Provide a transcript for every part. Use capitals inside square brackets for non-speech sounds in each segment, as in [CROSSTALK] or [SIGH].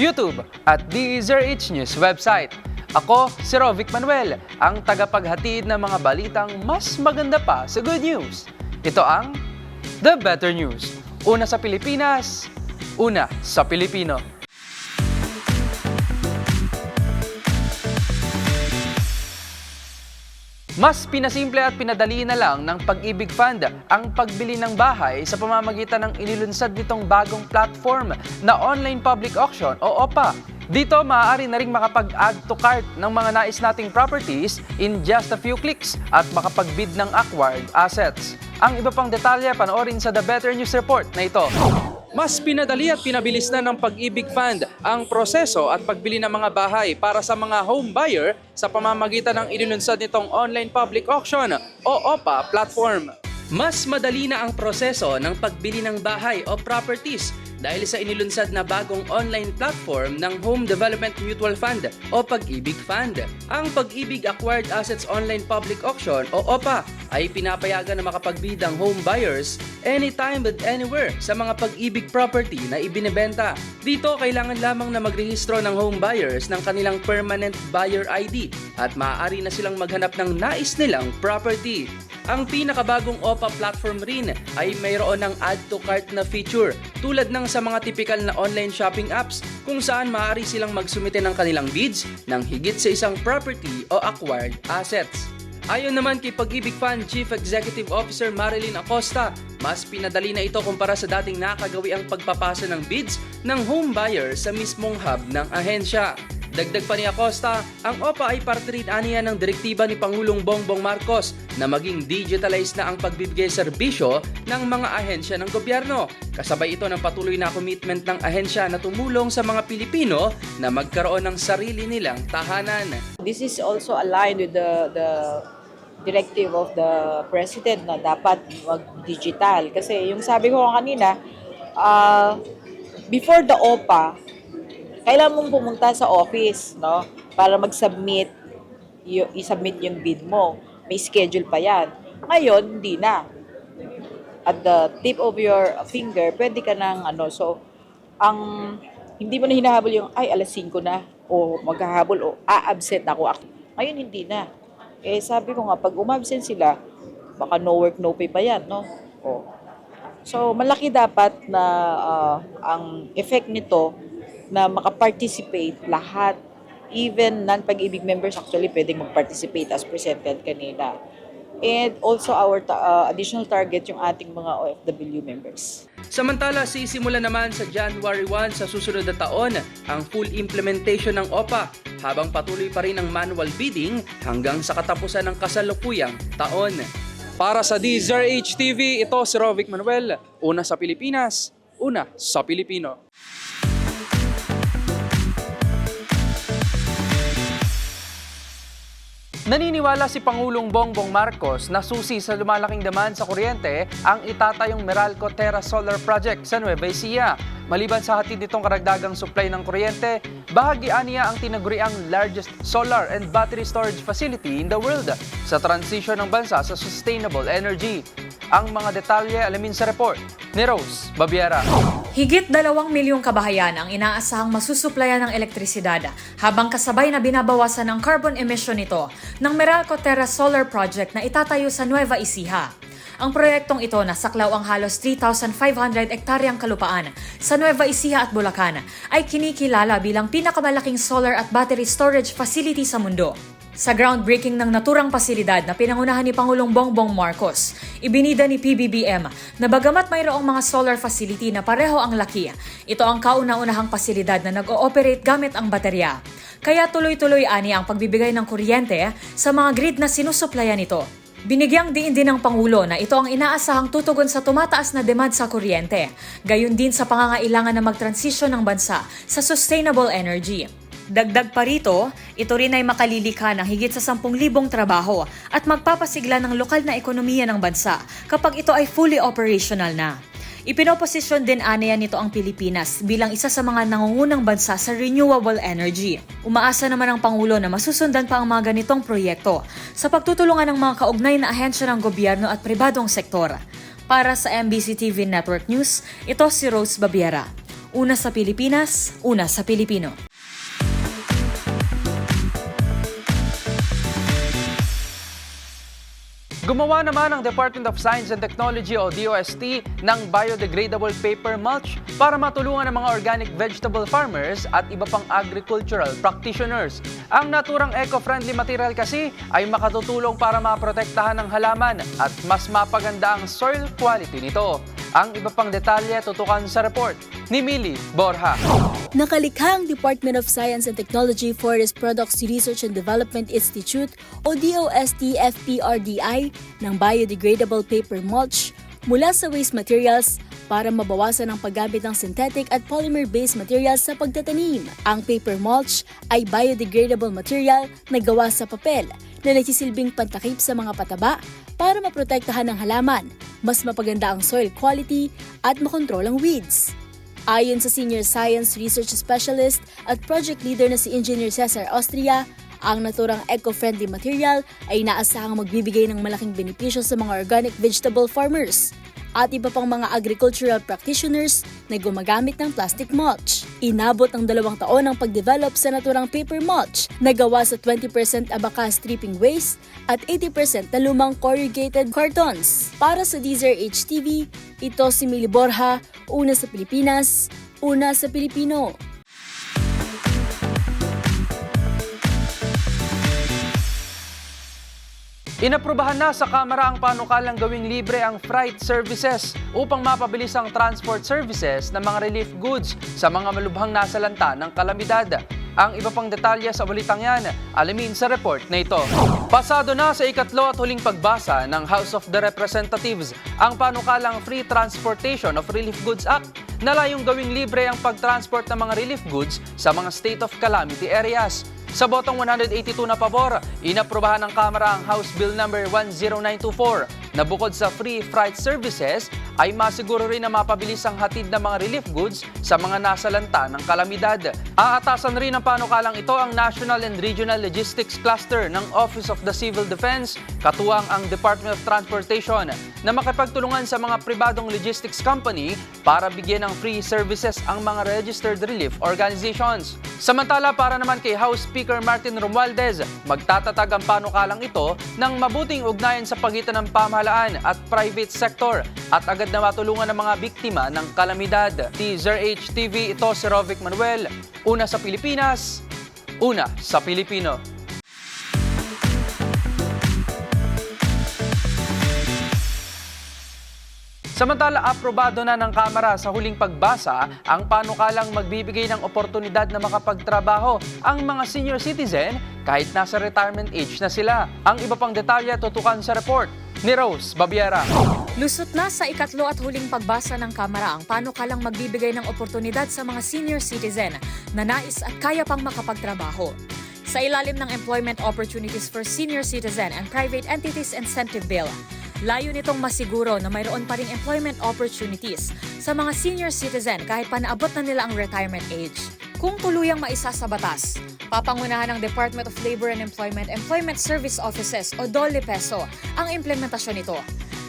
YouTube at DZRH News website. Ako, si Rovic Manuel, ang tagapaghatid ng mga balitang mas maganda pa sa good news. Ito ang The Better News. Una sa Pilipinas, una sa Pilipino. Mas pinasimple at pinadali na lang ng Pag-ibig Fund ang pagbili ng bahay sa pamamagitan ng inilunsad nitong bagong platform na Online Public Auction o OPA. Dito, maaari na rin makapag-add to cart ng mga nais nating properties in just a few clicks at makapag-bid ng acquired assets. Ang iba pang detalye panoorin sa The Better News Report na ito. Mas pinadali at pinabilis na ng Pag-ibig Fund ang proseso at pagbili ng mga bahay para sa mga home buyer sa pamamagitan ng inilunsad nitong Online Public Auction o OPA platform. Mas madali na ang proseso ng pagbili ng bahay o properties dahil sa inilunsad na bagong online platform ng Home Development Mutual Fund o Pag-ibig Fund. Ang Pag-ibig Acquired Assets Online Public Auction o OPA ay pinapayagan na makapagbid ang home buyers anytime and anywhere sa mga pag-ibig property na ibinebenta. Dito, kailangan lamang na magrehistro ng home buyers ng kanilang permanent buyer ID at maaari na silang maghanap ng nais nilang property. Ang pinakabagong OPA platform rin ay mayroon ng add to cart na feature tulad ng sa mga typical na online shopping apps kung saan maaari silang magsumite ng kanilang bids ng higit sa isang property o acquired assets. Ayon naman kay Pag-ibig Fund Chief Executive Officer Marilyn Acosta, mas pinadali na ito kumpara sa dating nakagawi ang pagpapasa ng bids ng home buyer sa mismong hub ng ahensya. Dagdag pa ni Acosta, ang OPA ay parte rin aniya ng direktiba ni Pangulong Bongbong Marcos na maging digitalized na ang pagbibigay serbisyo ng mga ahensya ng gobyerno. Kasabay ito ng patuloy na commitment ng ahensya na tumulong sa mga Pilipino na magkaroon ng sarili nilang tahanan. This is also aligned with the the directive of the president na dapat mag-digital. Kasi yung sabi ko kanina, uh, before the OPA, kailangan mong pumunta sa office, no? Para mag-submit, y- i-submit yung bid mo. May schedule pa yan. Ngayon, hindi na. At the tip of your finger, pwede ka ng ano, so, ang hindi mo na hinahabol yung, ay, alas 5 na, o maghahabol, o a-absent ako. Ngayon, hindi na. Eh, sabi ko nga, pag umabsent sila, baka no work, no pay pa yan, no? O. So, malaki dapat na ah, ang effect nito na makaparticipate lahat. Even non-pag-ibig members actually pwedeng mag-participate as presented kanina. And also our ta- ah, additional target yung ating mga OFW members. Samantala, sisimula naman sa January 1 sa susunod na taon ang full implementation ng OPA habang patuloy pa rin ang manual bidding hanggang sa katapusan ng kasalukuyang taon. Para sa DZRH TV, ito si Rovic Manuel, una sa Pilipinas, una sa Pilipino. Naniniwala si Pangulong Bongbong Marcos na susi sa lumalaking demand sa kuryente ang itatayong Meralco Terra Solar Project sa Nueva Ecija. Maliban sa hatid nitong karagdagang supply ng kuryente, bahagi niya ang tinaguriang largest solar and battery storage facility in the world sa transisyon ng bansa sa sustainable energy. Ang mga detalye alamin sa report ni Rose Babiera. Higit dalawang milyong kabahayan ang inaasahang masusuplayan ng elektrisidad habang kasabay na binabawasan ng carbon emission nito ng Meralco Terra Solar Project na itatayo sa Nueva Ecija. Ang proyektong ito nasaklaw ang halos 3,500 ektaryang kalupaan sa Nueva Ecija at Bulacan ay kinikilala bilang pinakamalaking solar at battery storage facility sa mundo. Sa groundbreaking ng naturang pasilidad na pinangunahan ni Pangulong Bongbong Marcos, ibinida ni PBBM na bagamat mayroong mga solar facility na pareho ang laki, ito ang kauna-unahang pasilidad na nag-ooperate gamit ang baterya. Kaya tuloy-tuloy ani ang pagbibigay ng kuryente sa mga grid na sinusuplayan nito. Binigyang diin din ng Pangulo na ito ang inaasahang tutugon sa tumataas na demand sa kuryente, gayon din sa pangangailangan na mag-transisyon ng bansa sa sustainable energy. Dagdag pa rito, ito rin ay makalilika ng higit sa 10,000 trabaho at magpapasigla ng lokal na ekonomiya ng bansa kapag ito ay fully operational na. Ipinoposisyon din aniya nito ang Pilipinas bilang isa sa mga nangungunang bansa sa renewable energy. Umaasa naman ang Pangulo na masusundan pa ang mga ganitong proyekto sa pagtutulungan ng mga kaugnay na ahensya ng gobyerno at pribadong sektor. Para sa MBC TV Network News, ito si Rose Babiera. Una sa Pilipinas, una sa Pilipino. Gumawa naman ang Department of Science and Technology o DOST ng biodegradable paper mulch para matulungan ang mga organic vegetable farmers at iba pang agricultural practitioners. Ang naturang eco-friendly material kasi ay makatutulong para maprotektahan ng halaman at mas mapaganda ang soil quality nito. Ang iba pang detalye tutukan sa report ni Millie Borja. Nakalikha ang Department of Science and Technology Forest Products Research and Development Institute o DOST-FPRDI ng biodegradable paper mulch mula sa waste materials para mabawasan ang paggamit ng synthetic at polymer-based materials sa pagtatanim. Ang paper mulch ay biodegradable material na gawa sa papel na nagsisilbing pantakip sa mga pataba para maprotektahan ang halaman, mas mapaganda ang soil quality at makontrol ang weeds. Ayon sa Senior Science Research Specialist at Project Leader na si Engineer Cesar Austria, ang naturang eco-friendly material ay inaasahang magbibigay ng malaking benepisyo sa mga organic vegetable farmers at iba pang mga agricultural practitioners na gumagamit ng plastic mulch. Inabot ang dalawang taon ang pagdevelop sa naturang paper mulch na gawa sa 20% abaca stripping waste at 80% na lumang corrugated cartons. Para sa Deezer HTV, ito si Mili Borja, una sa Pilipinas, una sa Pilipino. Inaprubahan na sa Kamara ang panukalang gawing libre ang freight services upang mapabilis ang transport services ng mga relief goods sa mga malubhang nasalanta ng kalamidad. Ang iba pang detalye sa balitang yan, alamin sa report na ito. Pasado na sa ikatlo at huling pagbasa ng House of the Representatives ang panukalang Free Transportation of Relief Goods Act na layong gawing libre ang pagtransport ng mga relief goods sa mga state of calamity areas. Sa botong 182 na pabor, inaprubahan ng Kamara ang House Bill number 10924 na bukod sa free freight services ay masiguro rin na mapabilis ang hatid ng mga relief goods sa mga nasalanta ng kalamidad. Aatasan rin ng panukalang ito ang National and Regional Logistics Cluster ng Office of the Civil Defense, katuwang ang Department of Transportation na makipagtulungan sa mga pribadong logistics company para bigyan ng free services ang mga registered relief organizations. Samantala para naman kay House Speaker Martin Romualdez, magtatatag ang panukalang ito ng mabuting ugnayan sa pagitan ng pamahalaan at private sector at agad na matulungan ng mga biktima ng kalamidad. Teaser HTV, ito si Rovic Manuel, una sa Pilipinas, una sa Pilipino. Samantala, aprobado na ng Kamara sa huling pagbasa ang panukalang magbibigay ng oportunidad na makapagtrabaho ang mga senior citizen kahit nasa retirement age na sila. Ang iba pang detalye tutukan sa report ni Rose Babiera. Lusot na sa ikatlo at huling pagbasa ng Kamara ang panukalang magbibigay ng oportunidad sa mga senior citizen na nais at kaya pang makapagtrabaho. Sa ilalim ng Employment Opportunities for Senior Citizen and Private Entities Incentive Bill, layo nitong masiguro na mayroon pa ring employment opportunities sa mga senior citizen kahit pa naabot na nila ang retirement age. Kung tuluyang maisa sa batas, papangunahan ng Department of Labor and Employment Employment Service Offices o DOLE PESO ang implementasyon nito.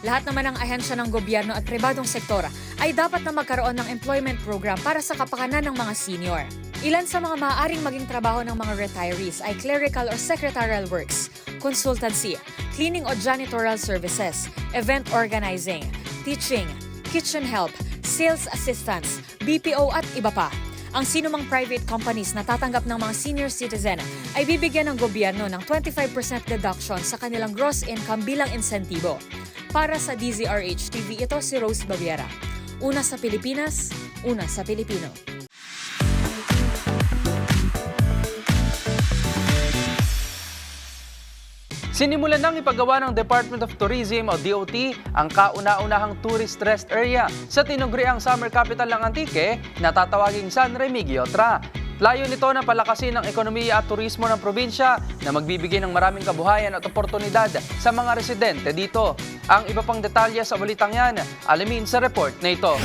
Lahat naman ng ahensya ng gobyerno at pribadong sektor ay dapat na magkaroon ng employment program para sa kapakanan ng mga senior. Ilan sa mga maaaring maging trabaho ng mga retirees ay clerical or secretarial works, consultancy, cleaning o janitorial services, event organizing, teaching, kitchen help, sales assistance, BPO at iba pa. Ang sinumang private companies na tatanggap ng mga senior citizen ay bibigyan ng gobyerno ng 25% deduction sa kanilang gross income bilang insentibo. Para sa DZRH TV, ito si Rose Baviera. Una sa Pilipinas, una sa Pilipino. Sinimulan nang ipagawa ng Department of Tourism o DOT ang kauna-unahang tourist rest area sa tinugriang summer capital ng Antique na tatawaging San Remigio Tra. Layo nito na palakasin ang ekonomiya at turismo ng probinsya na magbibigay ng maraming kabuhayan at oportunidad sa mga residente dito. Ang iba pang detalye sa balitang yan, alamin sa report na ito.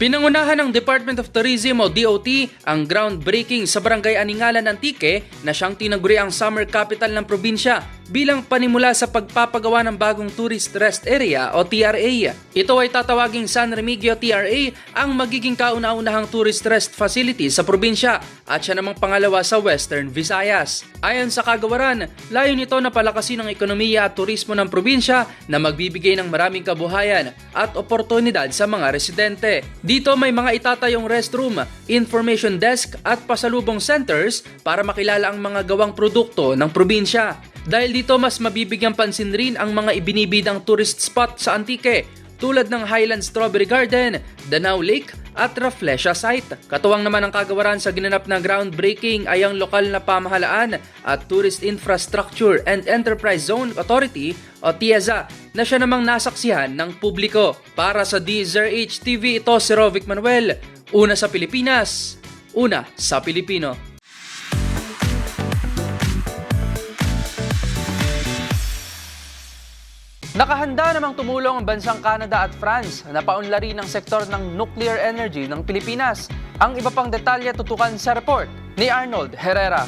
Pinangunahan ng Department of Tourism o DOT ang groundbreaking sa Barangay Aningalan, Antique na siyang tinaguri ang summer capital ng probinsya bilang panimula sa pagpapagawa ng bagong tourist rest area o TRA. Ito ay tatawaging San Remigio TRA ang magiging kauna-unahang tourist rest facility sa probinsya at siya namang pangalawa sa Western Visayas. Ayon sa kagawaran, layo nito na palakasin ang ekonomiya at turismo ng probinsya na magbibigay ng maraming kabuhayan at oportunidad sa mga residente. Dito may mga itatayong restroom, information desk at pasalubong centers para makilala ang mga gawang produkto ng probinsya. Dahil dito mas mabibigyan pansin rin ang mga ibinibidang tourist spot sa Antique tulad ng Highland Strawberry Garden, Danau Lake at Rafflesia site. Katuwang naman ang kagawaran sa ginanap na groundbreaking ay ang lokal na pamahalaan at Tourist Infrastructure and Enterprise Zone Authority o TIEZA na siya namang nasaksihan ng publiko. Para sa DZRH TV, ito si Rovic Manuel. Una sa Pilipinas, una sa Pilipino. Nakahanda namang tumulong ang bansang Canada at France na paunlari ng sektor ng nuclear energy ng Pilipinas. Ang iba pang detalye tutukan sa report ni Arnold Herrera.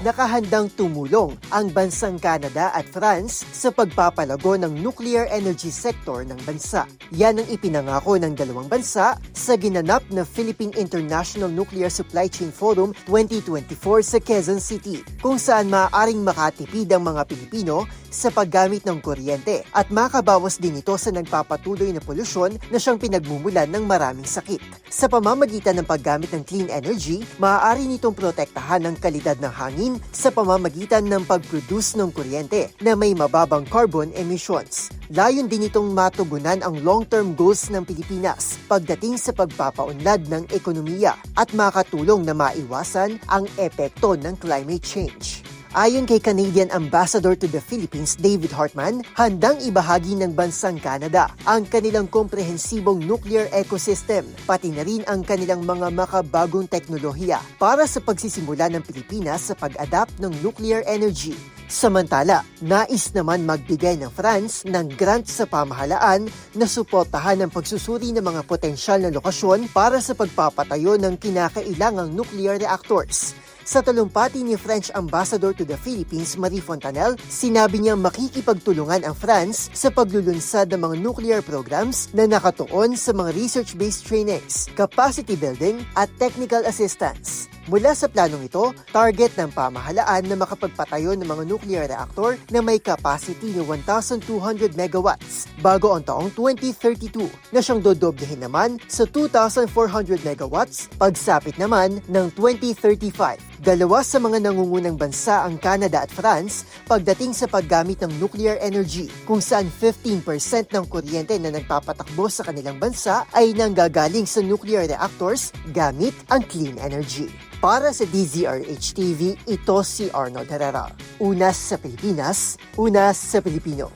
Nakahandang tumulong ang bansang Canada at France sa pagpapalago ng nuclear energy sector ng bansa. Yan ang ipinangako ng dalawang bansa sa ginanap na Philippine International Nuclear Supply Chain Forum 2024 sa Quezon City, kung saan maaaring makatipid ang mga Pilipino sa paggamit ng kuryente at makabawas din ito sa nagpapatuloy na polusyon na siyang pinagmumulan ng maraming sakit. Sa pamamagitan ng paggamit ng clean energy, maaari nitong protektahan ang kalidad ng hangin sa pamamagitan ng pag-produce ng kuryente na may mababang carbon emissions. Layon din itong matugunan ang long-term goals ng Pilipinas pagdating sa pagpapaunlad ng ekonomiya at makatulong na maiwasan ang epekto ng climate change. Ayon kay Canadian Ambassador to the Philippines David Hartman, handang ibahagi ng bansang Canada ang kanilang komprehensibong nuclear ecosystem, pati na rin ang kanilang mga makabagong teknolohiya para sa pagsisimula ng Pilipinas sa pag-adapt ng nuclear energy. Samantala, nais naman magbigay ng France ng grant sa pamahalaan na suportahan ang pagsusuri ng mga potensyal na lokasyon para sa pagpapatayo ng kinakailangang nuclear reactors. Sa talumpati ni French Ambassador to the Philippines, Marie Fontanelle, sinabi niya makikipagtulungan ang France sa paglulunsad ng mga nuclear programs na nakatuon sa mga research-based trainings, capacity building at technical assistance. Mula sa planong ito, target ng pamahalaan na makapagpatayo ng mga nuclear reactor na may capacity ng 1,200 megawatts bago ang taong 2032 na siyang dodoblehin naman sa 2,400 megawatts pagsapit naman ng 2035. Dalawa sa mga nangungunang bansa ang Canada at France pagdating sa paggamit ng nuclear energy kung saan 15% ng kuryente na nagpapatakbo sa kanilang bansa ay nanggagaling sa nuclear reactors gamit ang clean energy. Para sa DZRH TV, ito si Arnold Herrera. Una sa Pilipinas, una sa Pilipino.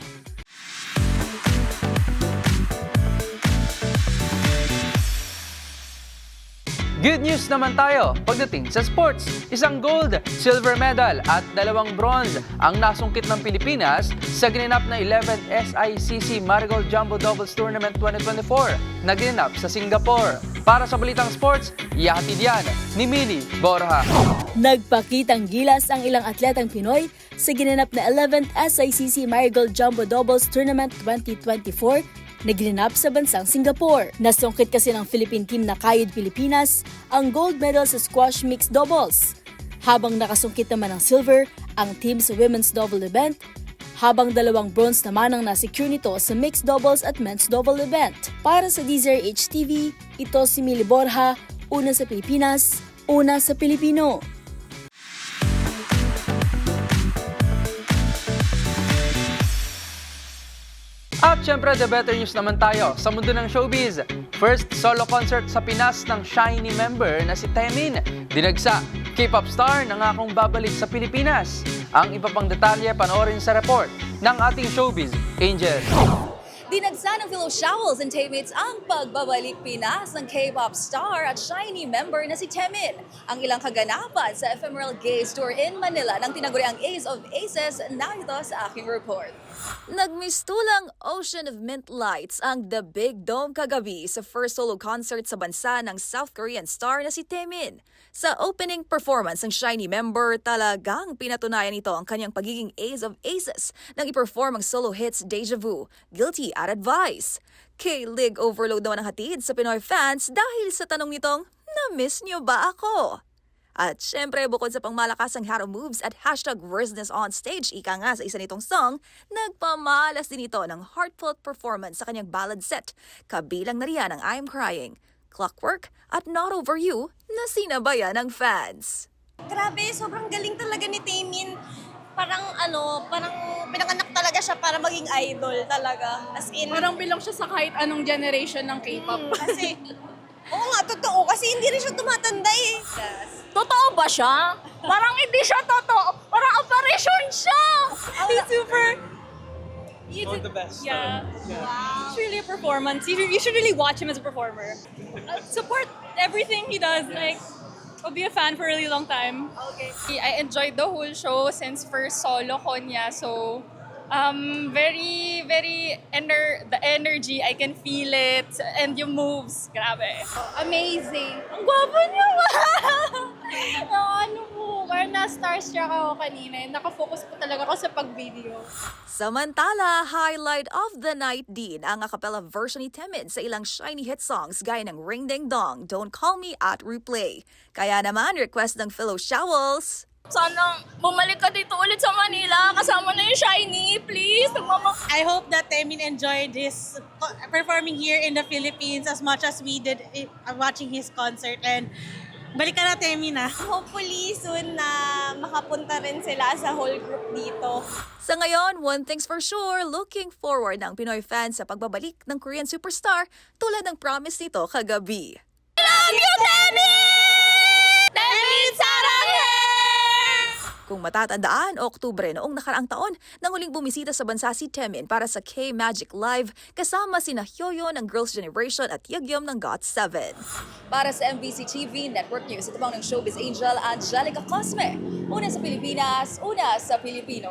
Good news naman tayo pagdating sa sports. Isang gold, silver medal at dalawang bronze ang nasungkit ng Pilipinas sa ginanap na 11th SICC Marigold Jumbo Doubles Tournament 2024 na ginanap sa Singapore. Para sa Balitang Sports, ihahatid yan ni Mili Borja. Nagpakitang gilas ang ilang atletang Pinoy sa ginanap na 11th SICC Marigold Jumbo Doubles Tournament 2024 na ginanap sa bansang Singapore. Nasungkit kasi ng Philippine team na Kayod Pilipinas ang gold medal sa squash mixed doubles. Habang nakasungkit naman ng silver ang team sa women's double event habang dalawang bronze naman ang nasecure nito sa mixed doubles at men's double event. Para sa DZRH TV, ito si Mili Borja, una sa Pilipinas, una sa Pilipino. At syempre, the better news naman tayo sa mundo ng showbiz. First solo concert sa Pinas ng Shiny member na si Temin. Dinagsa, K-pop star na ngakong babalik sa Pilipinas. Ang iba pang detalye panoorin sa report ng ating showbiz, Angel. Dinagsa ng Philo Showels and Taymates ang pagbabalik Pinas ng K-pop star at shiny member na si Temin. Ang ilang kaganapan sa ephemeral gaze tour in Manila ng tinaguriang Ace of Aces narito sa aking report. Nagmistulang Ocean of Mint Lights ang The Big Dome kagabi sa first solo concert sa bansa ng South Korean star na si Taemin. Sa opening performance ng Shiny member, talagang pinatunayan nito ang kanyang pagiging ace of aces nang i-perform ang solo hits Deja Vu, Guilty at Advice. K-League overload naman ang hatid sa Pinoy fans dahil sa tanong nitong, Na-miss niyo ba ako? At syempre, bukod sa pangmalakasang hero moves at hashtag worstness on stage, ika nga sa isa nitong song, nagpamalas din ito ng heartfelt performance sa kanyang ballad set. Kabilang na riyan ang I'm Crying, Clockwork at Not Over You na sinabayan ng fans. Grabe, sobrang galing talaga ni Taemin. Parang ano, parang pinanganak talaga siya para maging idol talaga. As in, Parang bilang siya sa kahit anong generation ng K-pop. mm, kasi, oo nga, totoo. Kasi hindi rin siya tumatanda eh. Totoo ba siya? Parang hindi siya totoo. Parang operation siya! He's super... He's the best. Yeah. It's really a performance. You, you should really watch him as a performer. Uh, support everything he does. Like, I'll be a fan for a really long time. Okay. I enjoyed the whole show since first solo ko niya. So, um, very, very, ener the energy, I can feel it. And yung moves, grabe. Amazing. Ang gwapo niya no, [LAUGHS] ano po, parang na-starstruck ako kanina. Nakafocus po talaga ako sa pag-video. Samantala, highlight of the night din ang a cappella version ni Temin sa ilang shiny hit songs gaya ng Ring Ding Dong, Don't Call Me at Replay. Kaya naman, request ng Philo Showels, Sana bumalik ka dito ulit sa Manila. Kasama na yung Shiny, please. Nagmama I hope that Temin enjoyed his performing here in the Philippines as much as we did eh, watching his concert. And balik ka na, Temin, ah. Hopefully, soon na makapunta rin sila sa whole group dito. Sa ngayon, one thing's for sure, looking forward ng Pinoy fans sa pagbabalik ng Korean superstar tulad ng promise nito kagabi. Love you, Temin! Kung matatandaan, Oktubre noong nakaraang taon, nang huling bumisita sa bansa si Temin para sa K-Magic Live kasama sina Hyoyo ng Girls' Generation at Yugyeom ng GOT7. Para sa MBC TV Network News, ito pang ng Showbiz Angel Angelica Cosme. Una sa Pilipinas, una sa Pilipino.